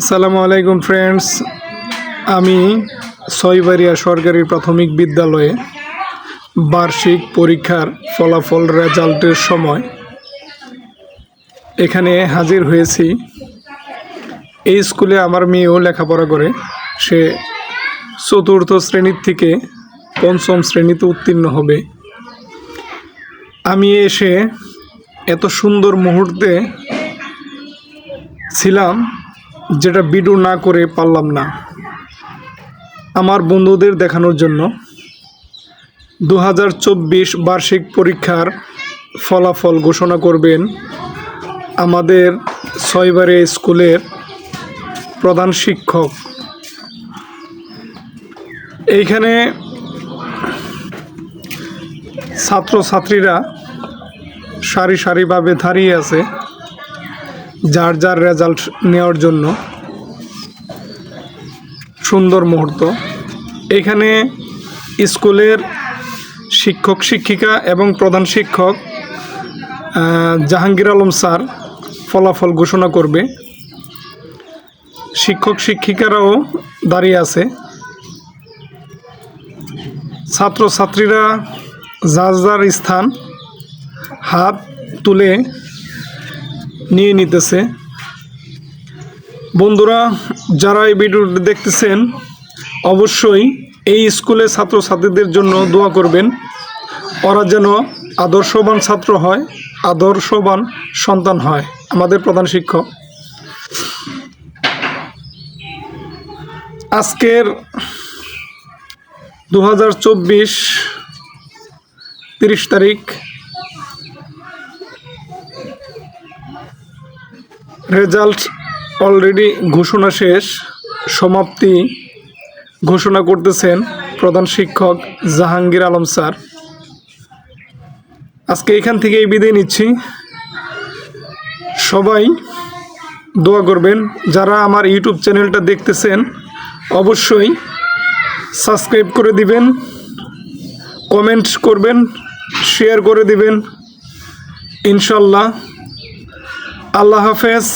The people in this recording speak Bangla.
আসসালামু আলাইকুম ফ্রেন্ডস আমি ছয়বাড়িয়া সরকারি প্রাথমিক বিদ্যালয়ে বার্ষিক পরীক্ষার ফলাফল রেজাল্টের সময় এখানে হাজির হয়েছি। এই স্কুলে আমার মেয়েও লেখাপড়া করে। সে চতুর্থ শ্রেণির থেকে পঞ্চম শ্রেণীতে উত্তীর্ণ হবে। আমি এসে এত সুন্দর মুহূর্তে ছিলাম যেটা ভিডিও না করে পারলাম না। আমার বন্ধুদের দেখানোর জন্য দু হাজার চব্বিশ বার্ষিক পরীক্ষার ফলাফল ঘোষণা করবেন আমাদের ছয়বারে স্কুলের প্রধান শিক্ষক। এইখানে ছাত্রছাত্রীরা সারি সারিভাবে দাঁড়িয়ে আছে। যার যার রেজাল্ট নেওয়ার জন্য সুন্দর মুহূর্ত। এখানে স্কুলের শিক্ষক, শিক্ষিকা এবং প্রধান শিক্ষক জাহাঙ্গীর আলম স্যার ফলাফল ঘোষণা করবে। শিক্ষক, শিক্ষিকারাও দাঁড়িয়ে আছে। ছাত্রছাত্রীরা যার যার স্থান হাত তুলে নিয়ে নিতেছে। বন্ধুরা, যারা এই ভিডিওটি দেখতেছেন, অবশ্যই এই স্কুলে ছাত্রছাত্রীদের জন্য দোয়া করবেন। ওরা যেন আদর্শবান ছাত্র হয়, আদর্শবান সন্তান হয় আমাদের প্রধান শিক্ষক। আজকের দু হাজার চব্বিশ তিরিশ তারিখ রেজাল্ট অলরেডি ঘোষণা শেষ, সমাপ্তি ঘোষণা করতেছেন প্রধান শিক্ষক জাহাঙ্গীর আলম স্যার। আজকে এখান থেকেই বিদায় নিচ্ছি। সবাই দোয়া করবেন, যারা আমার ইউটিউব চ্যানেলটা দেখতেছেন, অবশ্যই সাবস্ক্রাইব করে দিবেন, কমেন্ট করবেন, শেয়ার করে দিবেন। ইনশাল্লাহ আল্লাহ হাফেজ